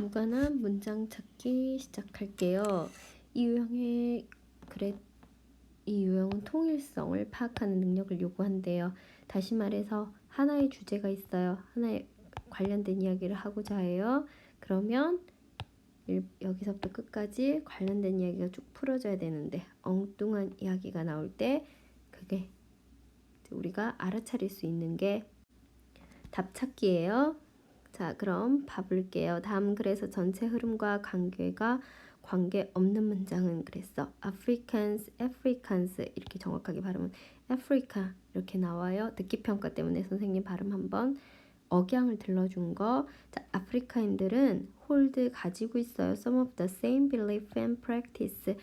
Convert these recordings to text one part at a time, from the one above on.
무관한 문장 찾기 시작할게요. 이 유형의 그래 이 유형은 통일성을 파악하는 능력을 요구한대요. 다시 말해서 하나의 주제가 있어요. 하나의 관련된 이야기를 하고자 해요. 그러면 일- 여기서부터 끝까지 관련된 이야기가 쭉 풀어져야 되는데 엉뚱한 이야기가 나올 때 그게 우리가 알아차릴 수 있는 게 답찾기예요. 자, 그럼 봐볼게요. 다음 그래서 전체 흐름과 관계가 관계 없는 문장은 그랬어. Africans, Africans 이렇게 정확하게 발음은 Africa 이렇게 나와요. 듣기 평가 때문에 선생님 발음 한번 억양을 들러준 거. 자, 아프리카인들은 hold 가지고 있어요. Some of the same belief and practice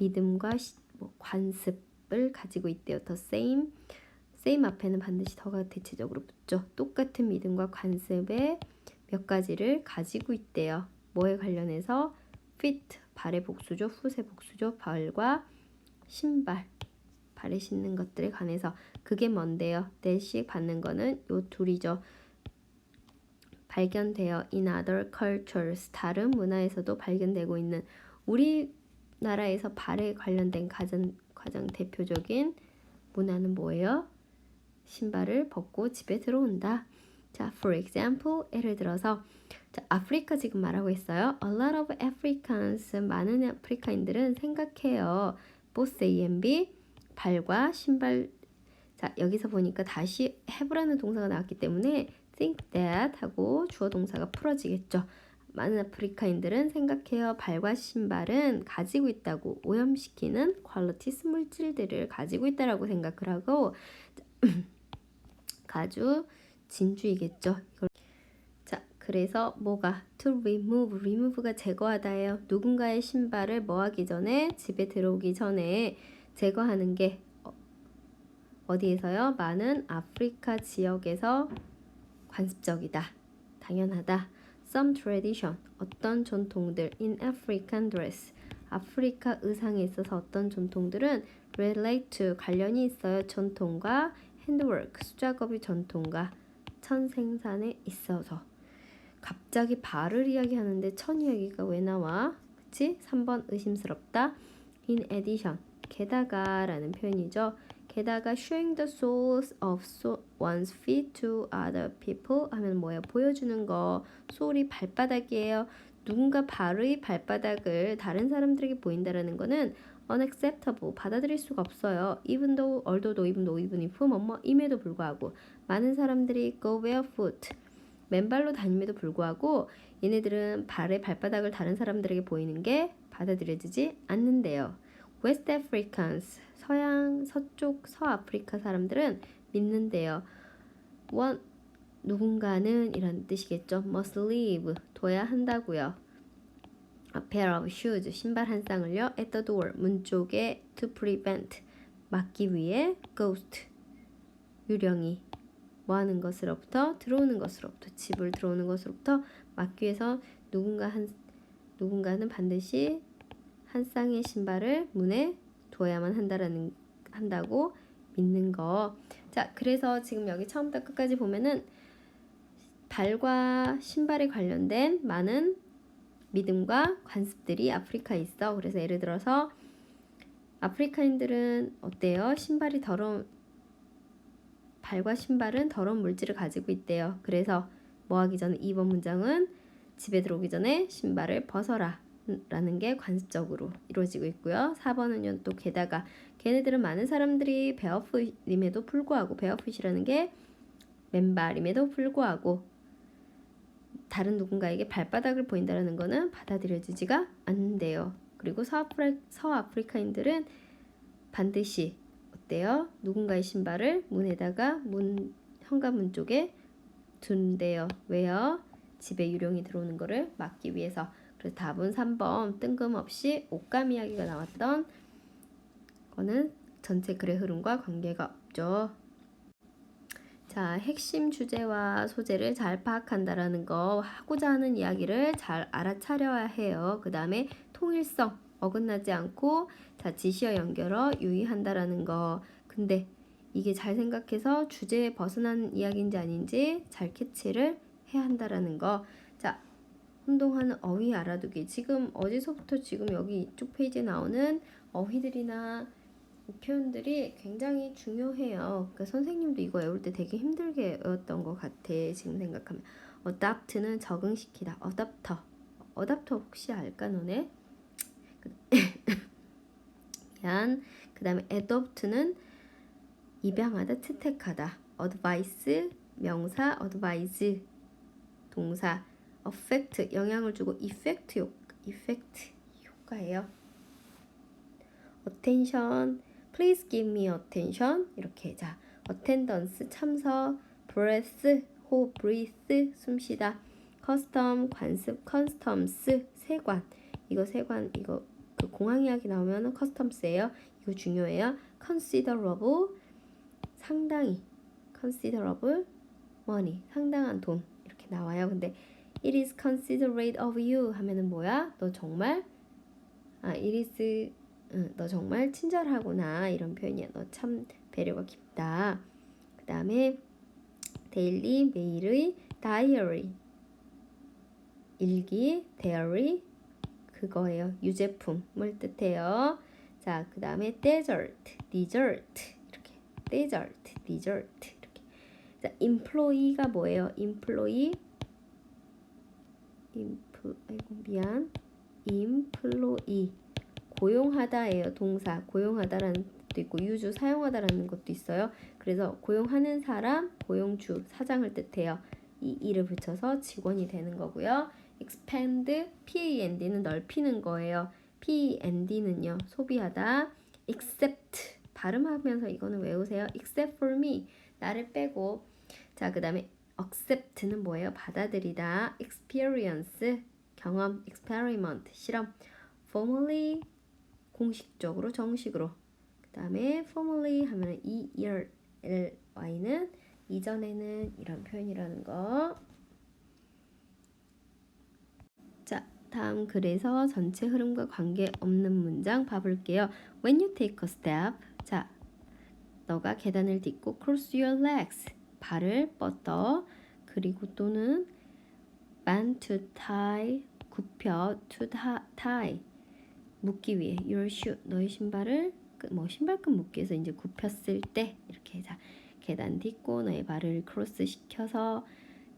믿음과 시, 뭐, 관습을 가지고 있대요. The same same 앞에는 반드시 더가 대체적으로 붙죠. 똑같은 믿음과 관습의 몇 가지를 가지고 있대요. 뭐에 관련해서 fit 발의 복수죠. 훗의 복수죠. 발과 신발 발에 신는 것들에 관해서 그게 뭔데요? 대식 받는 거는 요 둘이죠. 발견되어 in other cultures 다른 문화에서도 발견되고 있는 우리나라에서 발에 관련된 가장 가장 대표적인 문화는 뭐예요? 신발을 벗고 집에 들어온다. 자, for example, 예를 들어서 자, 아프리카 지금 말하고 있어요. A lot of Africans 많은 아프리카인들은 생각해요. both A and B 발과 신발 자, 여기서 보니까 다시 have라는 동사가 나왔기 때문에 think that 하고 주어 동사가 풀어지겠죠. 많은 아프리카인들은 생각해요. 발과 신발은 가지고 있다고 오염시키는 qualities 물질들을 가지고 있다라고 생각을 하고 가주 진주이겠죠. 이걸 자, 그래서 뭐가 to remove, remove가 제거하다예요. 누군가의 신발을 뭐 하기 전에 집에 들어오기 전에 제거하는 게 어, 어디에서요? 많은 아프리카 지역에서 관습적이다. 당연하다. Some tradition, 어떤 전통들 in African dress, 아프리카 의상에 있어서 어떤 전통들은 relate to 관련이 있어요. 전통과 handwork, 수작업의 전통과 천 생산에 있어서 갑자기 발을 이야기하는데 천 이야기가 왜 나와? 그치? 3번 의심스럽다. in addition, 게다가 라는 표현이죠. 게다가 showing the soles of one's feet to other people 하면 뭐예요? 보여주는 거. 소울이 발바닥이에요. 누군가 발의 발바닥을 다른 사람들에게 보인다라는 거는 unacceptable 받아들일 수가 없어요. even though, although, though, even though, even if 뭐뭐 임에도 불구하고 많은 사람들이 go barefoot 맨발로 다님에도 불구하고 얘네들은 발의 발바닥을 다른 사람들에게 보이는 게 받아들여지지 않는데요. West Africans 서양 서쪽 서아프리카 사람들은 믿는데요. 원 누군가는 이런 뜻이겠죠. must leave 둬야 한다고요. A pair of shoes 신발 한 쌍을요. at the door 문 쪽에 to prevent 막기 위해 ghost 유령이 뭐 하는 것으로부터 들어오는 것으로부터 집을 들어오는 것으로부터 막기 위해서 누군가 한 누군가는 반드시 한 쌍의 신발을 문에 둬야만 한다라는 한다고 믿는 거. 자, 그래서 지금 여기 처음부터 끝까지 보면은 발과 신발에 관련된 많은 믿음과 관습들이 아프리카에 있어. 그래서 예를 들어서 아프리카인들은 어때요? 신발이 더러운 발과 신발은 더러운 물질을 가지고 있대요. 그래서 뭐 하기 전에 2번 문장은 집에 들어오기 전에 신발을 벗어라 라는 게 관습적으로 이루어지고 있고요. 4번은요 또 게다가 걔네들은 많은 사람들이 베어풋임에도 불구하고 베어풋이라는 게 맨발임에도 불구하고 다른 누군가에게 발바닥을 보인다는 거는 받아들여지지가 않는데요. 그리고 서아프리, 서아프리카인들은 반드시 어때요? 누군가의 신발을 문에다가 문 현관문 쪽에 둔대요. 왜요? 집에 유령이 들어오는 거를 막기 위해서. 그래서 답은 3번 뜬금없이 옷감 이야기가 나왔던 거는 전체 글의 흐름과 관계가 없죠. 자, 핵심 주제와 소재를 잘 파악한다라는 거 하고자 하는 이야기를 잘 알아차려야 해요. 그 다음에 통일성 어긋나지 않고 자 지시어 연결어 유의한다라는 거. 근데 이게 잘 생각해서 주제에 벗어난 이야기인지 아닌지 잘 캐치를 해야 한다라는 거. 자, 운동하는 어휘 알아두기. 지금 어디서부터 지금 여기 이쪽 페이지에 나오는 어휘들이나 표현들이 굉장히 중요해요. 그러니까 선생님도 이거 외울 때 되게 힘들게 외웠던 것 같아. 지금 생각하면. adapt는 적응시키다. adapter. adapter 혹시 알까 너네? 미안. 그 다음에 adopt는 입양하다, 채택하다. advice 명사, advise 동사. affect 영향을 주고 effect 효 effect 효과예요. attention please give me attention 이렇게 자 attendance 참석 breath 호흡 breathe 숨쉬다 custom 관습 customs 세관 이거 세관 이거 그 공항 이야기 나오면은 customs예요 이거 중요해요 considerable 상당히 considerable money 상당한 돈 이렇게 나와요 근데 it is considerate of you 하면은 뭐야 너 정말 아 it is 응, 너 정말 친절하구나 이런 표현이야. 너 참 배려가 깊다. 그 다음에 데일리 매일의 다이어리 일기 diary 그거예요. 유제품을 뜻해요. 자, 그 다음에 dessert, dessert 이렇게 dessert, dessert 이렇게. 자, employee가 뭐예요? employee, impl, 아이고 미안, employee 고용하다예요. 동사 고용하다라는 뜻도 있고 유주 사용하다라는 것도 있어요. 그래서 고용하는 사람, 고용주, 사장을 뜻해요. 이 이를 붙여서 직원이 되는 거고요. expand, p-a-n-d는 넓히는 거예요. p-a-n-d는요 소비하다. except 발음하면서 이거는 외우세요. except for me 나를 빼고 자 그다음에 accept는 뭐예요? 받아들이다. experience 경험, experiment 실험, formally 공식적으로 정식으로 그 다음에 formally 하면 이 year y는 이전에는 이런 표현이라는 거. 자, 다음 그래서 전체 흐름과 관계 없는 문장 봐볼게요. When you take a step, 자, 너가 계단을 딛고 cross your legs, 발을 뻗어, 그리고 또는 bend to tie, 굽혀 to tie, 묶기 위해. your shoe 너의 신발을 뭐 신발끈 묶기 위해서 이제 굽혔을 때 이렇게 자 계단 딛고 너의 발을 크로스 시켜서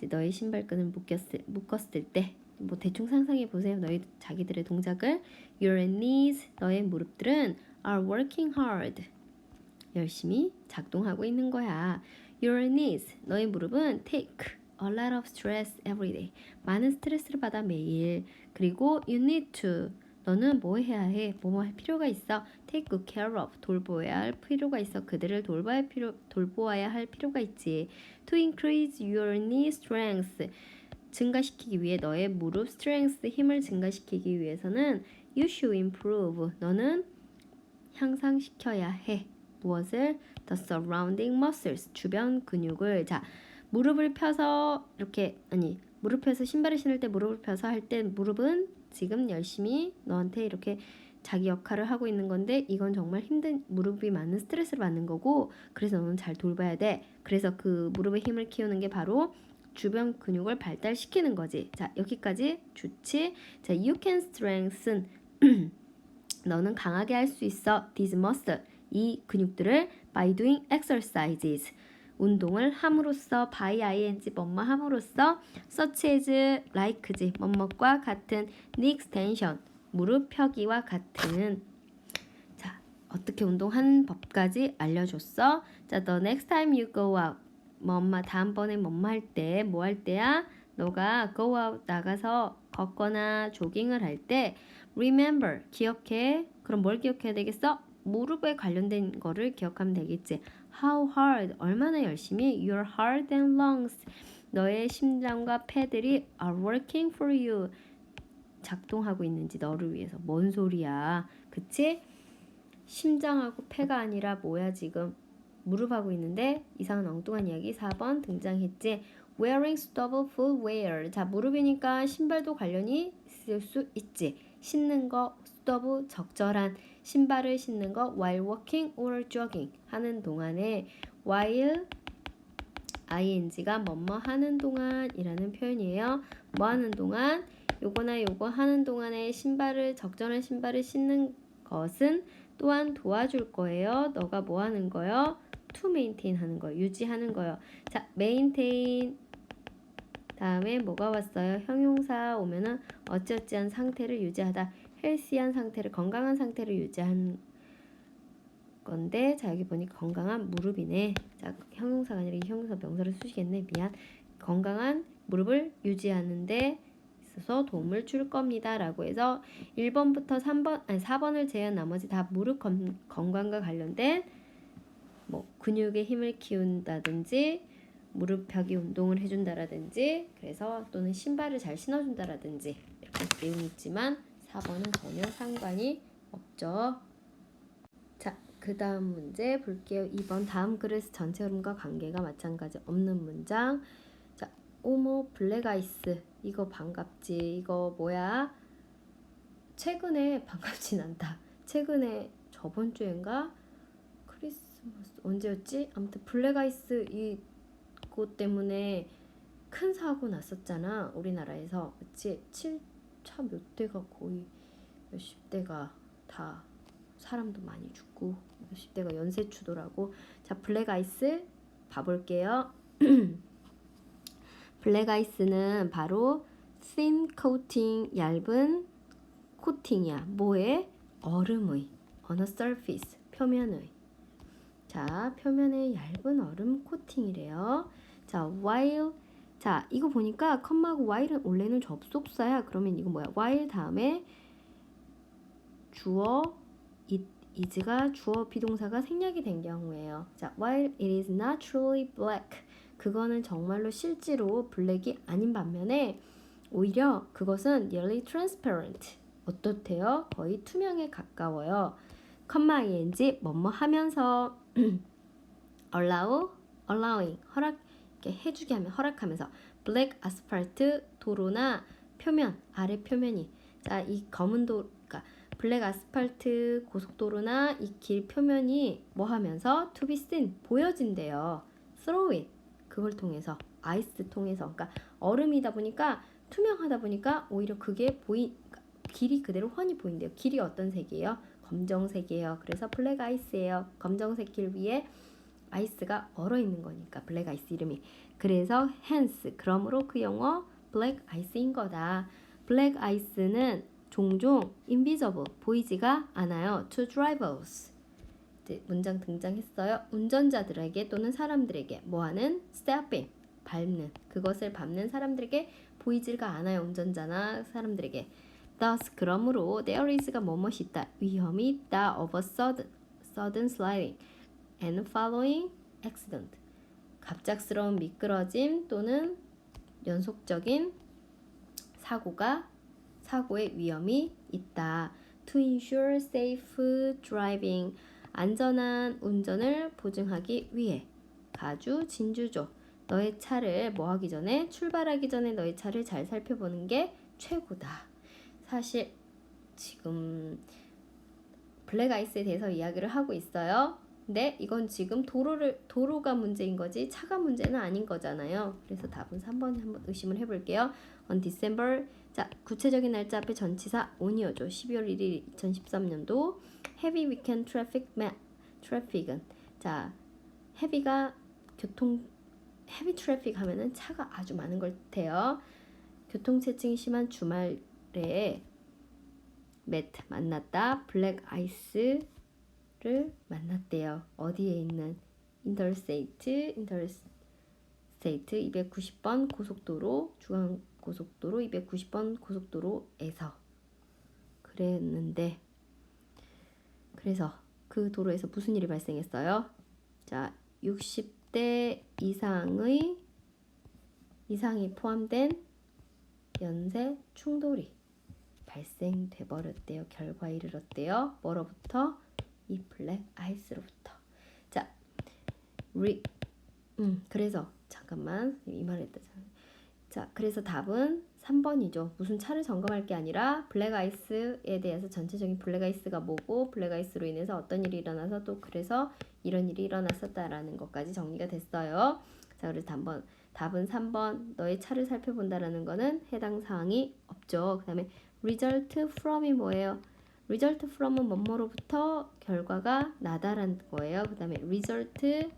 너의 신발끈을 묶였을 묶었을 때 뭐 대충 상상해 보세요. 너희 자기들의 동작을. Your knees 너의 무릎들은 are working hard. 열심히 작동하고 있는 거야. Your knees 너의 무릎은 take a lot of stress every day. 많은 스트레스를 받아 매일. 그리고 you need to 너는 뭐 해야 해? 뭐뭐 할 필요가 있어? Take good care of. 돌보아야 할 필요가 있어. 그들을 돌봐야 필요, 돌보아야 할 필요가 있지. To increase your knee strength. 증가시키기 위해 너의 무릎 strength 힘을 증가시키기 위해서는 you should improve. 너는 향상시켜야 해. 무엇을? The surrounding muscles. 주변 근육을. 자, 무릎을 펴서 이렇게 아니 무릎 펴서 신발을 신을 때 무릎을 펴서 할 때 무릎은 지금 열심히 너한테 이렇게 자기 역할을 하고 있는 건데 이건 정말 힘든 무릎이 많은 스트레스를 받는 거고 그래서 너는 잘 돌봐야 돼. 그래서 그 무릎의 힘을 키우는 게 바로 주변 근육을 발달시키는 거지. 자, 여기까지 좋지. 자, you can strengthen. 너는 강하게 할 수 있어. these muscle. 이 근육들을 by doing exercises. 운동을 함으로써 by ing 뭐뭐 함으로써 such as like지 뭐뭐과 같은 knee extension 무릎 펴기와 같은. 자 어떻게 운동하는 법까지 알려줬어? 자 the next time you go out 뭐엄마 다음번에 뭐뭐 할 때 뭐 할 때야? 너가 go out 나가서 걷거나 조깅을 할 때 remember 기억해? 그럼 뭘 기억해야 되겠어? 무릎에 관련된 거를 기억하면 되겠지 How hard 얼마나 열심히? Your heart and lungs 너의 심장과 폐들이 are working for you. 작동하고 있는지 너를 위해서. 뭔 소리야? 그치? 심장하고 폐가 아니라 뭐야 지금? 무릎하고 있는데 이상한 엉뚱한 이야기 4번 등장했지. Wearing suitable footwear 자 무릎이니까 신발도 관련이 있을 수 있지. 신는 거 수더부 적절한 신발을 신는 거 while walking or jogging 하는 동안에 while ing가 뭐뭐 하는 동안이라는 표현이에요. 뭐 하는 동안 요거나 요거 하는 동안에 신발을 적절한 신발을 신는 것은 또한 도와줄 거예요. 너가 뭐 하는 거요? to maintain 하는 거, 유지하는 거요. 자, maintain 다음에 뭐가 왔어요? 형용사 오면은 어찌어찌한 상태를 유지하다. 헬시한 상태를 건강한 상태를 유지한 건데 자 여기 보니 건강한 무릎이네. 자 형용사가 아니라 이 형용사 명사를 쓰시겠네. 미안. 건강한 무릎을 유지하는데 있어서 도움을 줄 겁니다 라고 해서 1번부터 3번 아니 4번을 제외한 나머지 다 무릎 건, 건강과 관련된 뭐 근육의 힘을 키운다든지 무릎 펴기 운동을 해준다라든지 그래서 또는 신발을 잘 신어준다라든지 이렇게 내용이 있지만 4번은 전혀 상관이 없죠. 자, 그 다음 문제 볼게요. 2번 다음 글에서 전체 흐름과 관계가 마찬가지 없는 문장. 자, 오모 블랙 아이스 이거 반갑지. 이거 뭐야? 최근에 반갑진 않다. 최근에 저번 주인가 크리스마스 언제였지? 아무튼 블랙 아이스 이곳 때문에 큰 사고 났었잖아. 우리나라에서. 그치? 7 차 몇 대가 거의 몇십 대가 다 사람도 많이 죽고 몇십 대가 연쇄 추돌하고 자 블랙 아이스 봐볼게요. 블랙 아이스는 바로 thin coating 얇은 코팅이야. 뭐에? 얼음의 on a surface 표면의 자 표면에 얇은 얼음 코팅이래요. 자 while 자 이거 보니까 컴마하고 while은 원래는 접속사야. 그러면 이거 뭐야? while 다음에 주어 it is가 주어 비동사가 생략이 된 경우예요. 자, while it is naturally black 그거는 정말로 실제로 블랙이 아닌 반면에 오히려 그것은 nearly transparent 어떻대요? 거의 투명에 가까워요. 컴마 ing 뭐뭐 하면서 allow allowing 허락 이렇게 해주게 하면 허락하면서 black asphalt 도로나 표면 아래 표면이 자 이 검은 도 그러니까 블랙 아스팔트 고속도로나 이 길 표면이 뭐 하면서 to be seen 보여진대요. through it 그걸 통해서 아이스 통해서 그러니까 얼음이다 보니까 투명하다 보니까 오히려 그게 보이 그러니까 길이 그대로 훤히 보인대요. 길이 어떤 색이에요? 검정색이에요. 그래서 블랙 아이스예요. 검정색 길 위에 아이스가 얼어 있는 거니까 블랙 아이스 이름이 그래서 hence 그러므로 그 영어 블랙 아이스인 거다. 블랙 아이스는 종종 invisible 보이지가 않아요. to drivers 문장 등장했어요. 운전자들에게 또는 사람들에게 뭐하는 stepping 밟는 그것을 밟는 사람들에게 보이지가 않아요. 운전자나 사람들에게 thus 그러므로 there is가 뭐뭇이 있다 위험이 있다 of a sudden sudden sliding and following accident 갑작스러운 미끄러짐 또는 연속적인 사고가 사고의 위험이 있다. To ensure safe driving 안전한 운전을 보증하기 위해 가주 진주죠. 너의 차를 뭐 하기 전에 출발하기 전에 너의 차를 잘 살펴보는 게 최고다. 사실 지금 블랙 아이스에 대해서 이야기를 하고 있어요. 근데 이건 지금 도로를 도로가 문제인 거지 차가 문제는 아닌 거잖아요. 그래서 답은 3번 한번 의심을 해볼게요. On December 자 구체적인 날짜 앞에 전치사 on이어죠. 12월 1일 2013년도 heavy weekend traffic map traffic은 자 heavy가 교통 heavy traffic 하면은 차가 아주 많은 걸 뜻해요. 교통체증이 심한 주말에 매트 만났다 블랙 아이스 를 만났대요. 어디에 있는 인터스테이트 인터스테이트 290번 고속도로 중앙 고속도로 290번 고속도로에서 그랬는데 그래서 그 도로에서 무슨 일이 발생했어요? 자, 60대 이상의 이상이 포함된 연쇄 충돌이 발생돼 버렸대요. 결과에 이르렀대요. 뭐로부터? 이 블랙 아이스로부터. 자, 리, 음, 그래서 잠깐만 이 말했다. 자, 그래서 답은 3번이죠. 무슨 차를 점검할 게 아니라 블랙 아이스에 대해서 전체적인 블랙 아이스가 뭐고 블랙 아이스로 인해서 어떤 일이 일어나서 또 그래서 이런 일이 일어났었다라는 것까지 정리가 됐어요. 자, 그래서 한번 답은 3번 너의 차를 살펴본다라는 거는 해당 사항이 없죠. 그 다음에 result from이 뭐예요? Result from은 뭐뭐로부터 결과가 나다라는 거예요. 그 다음에 result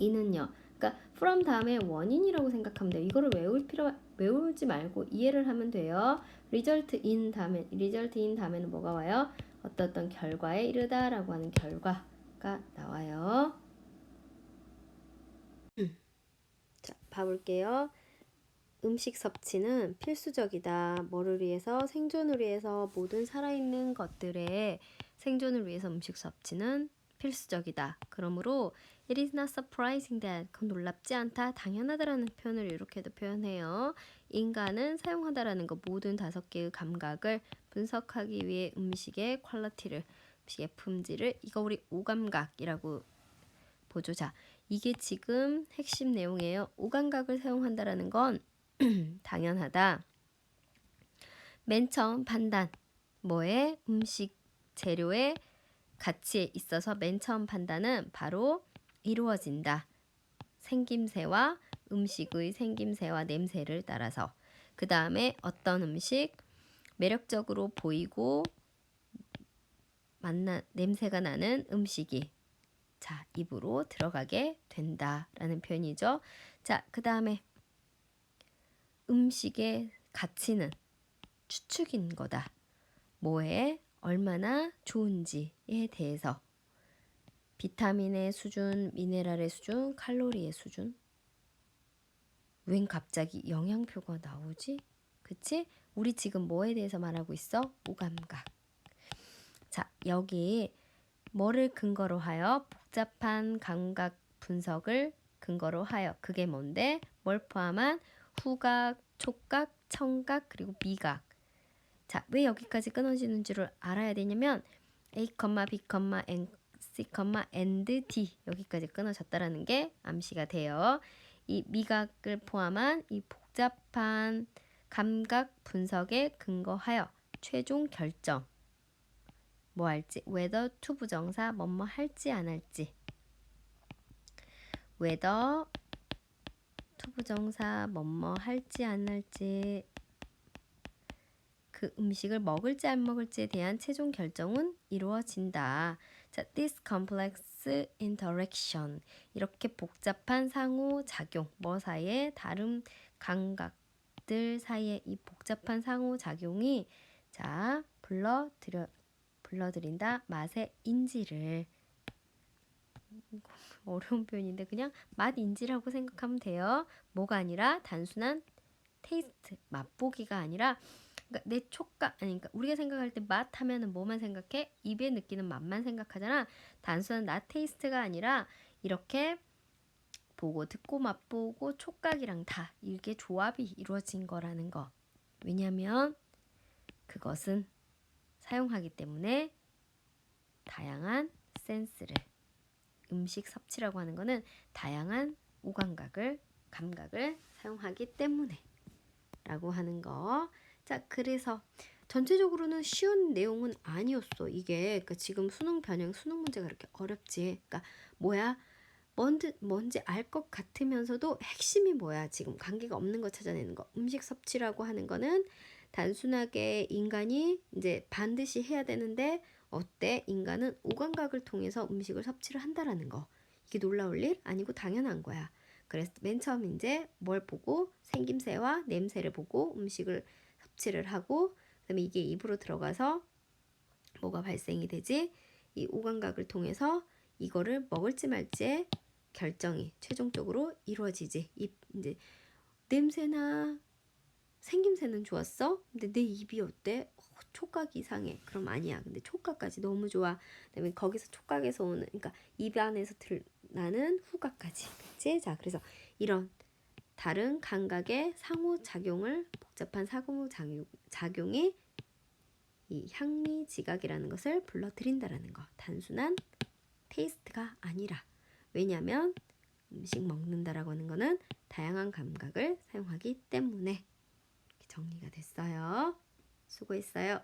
in은요. 그러니까 from 다음에 원인이라고 생각하면 돼요. 이거를 외울 필요 외우지 말고 이해를 하면 돼요. result in 다음에 result in 다음에는 뭐가 와요? 어떤 어떤 결과에 이르다라고 하는 결과가 나와요. 자, 봐볼게요. 음식 섭취는 필수적이다. 뭐를 위해서? 생존을 위해서 모든 살아있는 것들의 생존을 위해서 음식 섭취는 필수적이다. 그러므로 it is not surprising that 그건 놀랍지 않다. 당연하다라는 표현을 이렇게도 표현해요. 인간은 사용하다라는 거 모든 다섯 개의 감각을 분석하기 위해 음식의 퀄리티를 음식의 품질을 이거 우리 오감각이라고 보죠. 자, 이게 지금 핵심 내용이에요. 오감각을 사용한다라는 건 당연하다. 맨 처음 판단. 뭐의 음식 재료의 가치에 있어서 맨 처음 판단은 바로 이루어진다. 생김새와 음식의 생김새와 냄새를 따라서 그 다음에 어떤 음식 매력적으로 보이고 맛나 냄새가 나는 음식이 자 입으로 들어가게 된다라는 표현이죠. 자그 다음에 음식의 가치는 추측인 거다. 뭐에 얼마나 좋은지에 대해서 비타민의 수준, 미네랄의 수준, 칼로리의 수준. 웬 갑자기 영양표가 나오지? 그치? 우리 지금 뭐에 대해서 말하고 있어? 오감각. 자, 여기 뭐를 근거로 하여 복잡한 감각 분석을 근거로 하여 그게 뭔데? 뭘 포함한 후각, 촉각, 청각 그리고 미각. 자, 왜 여기까지 끊어지는 줄을 알아야 되냐면 A, B, N, C, and D 여기까지 끊어졌다라는 게 암시가 돼요. 이 미각을 포함한 이 복잡한 감각 분석에 근거하여 최종 결정 뭐 할지 whether to 부정사 뭐뭐 할지 안 할지 whether to 부정사 뭐뭐 할지 안 할지 그 음식을 먹을지 안 먹을지에 대한 최종 결정은 이루어진다. 자, this complex interaction. 이렇게 복잡한 상호 작용 뭐 사이에 다른 감각들 사이에 이 복잡한 상호 작용이 자 불러들여 불러들인다. 맛의 인지를 어려운 표현인데 그냥 맛 인지라고 생각하면 돼요. 뭐가 아니라 단순한 테이스트 맛보기가 아니라 그러니까 내 촉각 아니 그러니까 우리가 생각할 때 맛 하면은 뭐만 생각해? 입에 느끼는 맛만 생각하잖아. 단순한 나 테이스트가 아니라 이렇게 보고 듣고 맛보고 촉각이랑 다 이게 조합이 이루어진 거라는 거. 왜냐면 그것은 사용하기 때문에 다양한 센스를 음식 섭취라고 하는 거는 다양한 오감각을 감각을 사용하기 때문에 라고 하는 거. 자, 그래서 전체적으로는 쉬운 내용은 아니었어. 이게 그러니까 지금 수능 변형 수능 문제가 이렇게 어렵지. 그러니까 뭐야? 뭔지 뭔지 알 것 같으면서도 핵심이 뭐야? 지금 관계가 없는 거 찾아내는 거. 음식 섭취라고 하는 거는 단순하게 인간이 이제 반드시 해야 되는데 어때? 인간은 오감각을 통해서 음식을 섭취를 한다라는 거. 이게 놀라울 일 아니고 당연한 거야. 그래서 맨 처음 이제 뭘 보고 생김새와 냄새를 보고 음식을 섭취를 하고 그다음에 이게 입으로 들어가서 뭐가 발생이 되지? 이 오감각을 통해서 이거를 먹을지 말지의 결정이 최종적으로 이루어지지. 입 이제 냄새나 생김새는 좋았어? 근데 내 입이 어때? 어, 촉각이 이상해. 그럼 아니야. 근데 촉각까지 너무 좋아. 그다음에 거기서 촉각에서 오는 그러니까 입 안에서 들 나는 후각까지. 그치? 자, 그래서 이런 다른 감각의 상호작용을 복잡한 상호작용이 이 향미 지각이라는 것을 불러들인다라는 거. 단순한 테이스트가 아니라 왜냐하면 음식 먹는다라고 하는 거는 다양한 감각을 사용하기 때문에 정리가 됐어요. 수고했어요.